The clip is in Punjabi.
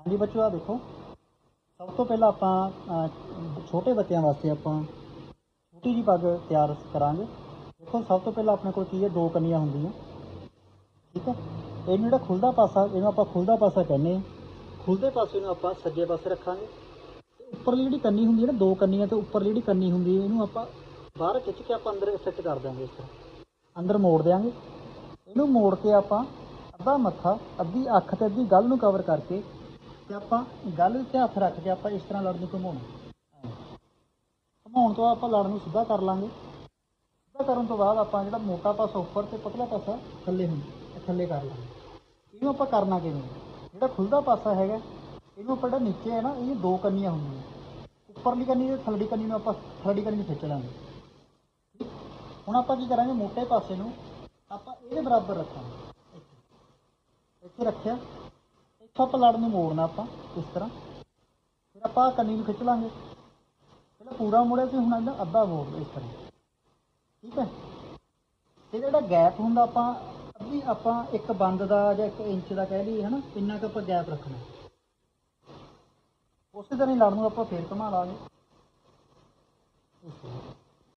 ਹਾਂਜੀ ਬੱਚੋ ਆ ਦੇਖੋ। ਸਭ ਤੋਂ ਪਹਿਲਾਂ ਆਪਾਂ ਛੋਟੇ ਬੱਚਿਆਂ ਵਾਸਤੇ ਆਪਾਂ ਛੋਟੀ ਜੀ ਪੱਗ ਤਿਆਰ ਕਰਾਂਗੇ। ਦੇਖੋ, ਸਭ ਤੋਂ ਪਹਿਲਾਂ ਆਪਣੇ ਕੋਲ ਕੀ ਹੈ? ਦੋ ਕੰਨੀਆਂ ਹੁੰਦੀਆਂ। ਠੀਕ ਹੈ? ਇਹਨੂੰ ਜਿਹੜਾ ਖੁੱਲਦਾ ਪਾਸਾ, ਇਹਨੂੰ ਆਪਾਂ ਖੁੱਲਦਾ ਪਾਸਾ ਕਹਿੰਦੇ ਆ ਖੁੱਲਦੇ ਪਾਸੇ ਨੂੰ ਆਪਾਂ ਸੱਜੇ ਪਾਸੇ ਰੱਖਾਂਗੇ। ਤੇ ਉੱਪਰਲੀ ਜਿਹੜੀ ਕੰਨੀ ਹੁੰਦੀ ਹੈ ਨਾ, ਦੋ ਕੰਨੀਆਂ ਤੇ ਉੱਪਰਲੀ ਜਿਹੜੀ ਕੰਨੀ ਹੁੰਦੀ ਹੈ, ਇਹਨੂੰ ਆਪਾਂ ਬਾਹਰ ਖਿੱਚ ਕੇ ਆਪਾਂ ਅੰਦਰ ਫਿੱਟ ਕਰ ਦਾਂਗੇ ਇਸ ਤਰ੍ਹਾਂ। ਅੰਦਰ ਮੋੜ ਦਿਆਂਗੇ। ਇਹਨੂੰ ਮੋੜ ਕੇ ਆਪਾਂ ਅੱਧਾ ਮੱਥਾ, ਅੱਧੀ ਅੱਖ ਤੇ ਅੱਧੀ ਗੱਲ ਨੂੰ ਕਵਰ ਕਰਕੇ ਤੇ ਆਪਾਂ ਗੱਲ ਤੇ ਹੱਥ ਰੱਖ ਕੇ ਆਪਾਂ ਇਸ ਤਰ੍ਹਾਂ ਲੜਨ ਨੂੰ ਘੁਮਾਉਣਾ। ਐਂ। ਤੋਂ ਆਪਾਂ ਲੜ ਨੂੰ ਸਿੱਧਾ ਕਰ ਲਾਂਗੇ। ਸਿੱਧਾ ਕਰਨ ਤੋਂ ਬਾਅਦ ਆਪਾਂ ਜਿਹੜਾ ਮੋਟਾ ਪਾਸਾ ਉੱਪਰ ਤੇ ਪਤਲਾ ਪਾਸਾ ਥੱਲੇ ਹੁੰਦਾ ਥੱਲੇ ਕਰ ਲਾਂਗੇ। ਇਹਨੂੰ ਆਪਾਂ ਕਰਨਾ ਕਿਵੇਂ? ਜਿਹੜਾ ਖੁੱਲਦਾ ਪਾਸਾ ਹੈਗਾ, ਇਹਨੂੰ ਆਪਾਂ ਜਿਹੜਾ ਨੀਚੇ ਹੈ ਨਾ, ਇਹ ਦੋ ਕੰਨੀਆਂ ਹੁੰਦੀਆਂ। ਉੱਪਰਲੀ ਕੰਨੀ ਤੇ ਥੱਲੜੀ ਕੰਨੀ ਨੂੰ ਆਪਾਂ ਥੱਲੜੀ ਕੰਨੀ ਨੂੰ ਖਿੱਚ ਲਾਂਗੇ। ਠੀਕ? ਹੁਣ ਆਪਾਂ ਕੀ ਕਰਾਂਗੇ? ਮੋਟੇ ਪਾਸੇ ਨੂੰ ਆਪਾਂ ਇਹਦੇ ਬਰਾਬਰ ਰੱਖਾਂਗੇ। ਇੱਥੇ ਰੱਖਿਆ। ਇੱਥੋਂ ਆਪਾਂ ਲੜ ਨੂੰ ਮੋੜਨਾ ਆਪਾਂ, ਇਸ ਤਰ੍ਹਾਂ। ਫਿਰ ਆਪਾਂ ਕੰਨੀ ਨੂੰ ਖਿੱਚ ਲਾਂਗੇ। ਪਹਿਲਾਂ ਪੂਰਾ ਮੋੜਿਆ ਸੀ, ਹੁਣ ਇਹਦਾ ਅੱਧਾ ਮੋੜ ਇਸ ਤਰ੍ਹਾਂ। ਠੀਕ ਹੈ? ਤੇ ਜਿਹੜਾ ਗੈਪ ਹੁੰਦਾ ਆਪਾਂ ਅੱਧੀ ਆਪਾਂ ਇੱਕ ਬੰਦ ਦਾ ਜਾਂ ਇੱਕ ਇੰਚ ਦਾ ਕਹਿ ਲਈਏ, ਹਨਾ, ਇੰਨਾ ਕੁ ਆਪਾਂ ਗੈਪ ਰੱਖਣਾ। ਉਸੇ ਤਰ੍ਹਾਂ ਹੀ ਲੜ ਨੂੰ ਆਪਾਂ ਫੇਰ ਘੁਮਾ ਲਾਂਗੇ।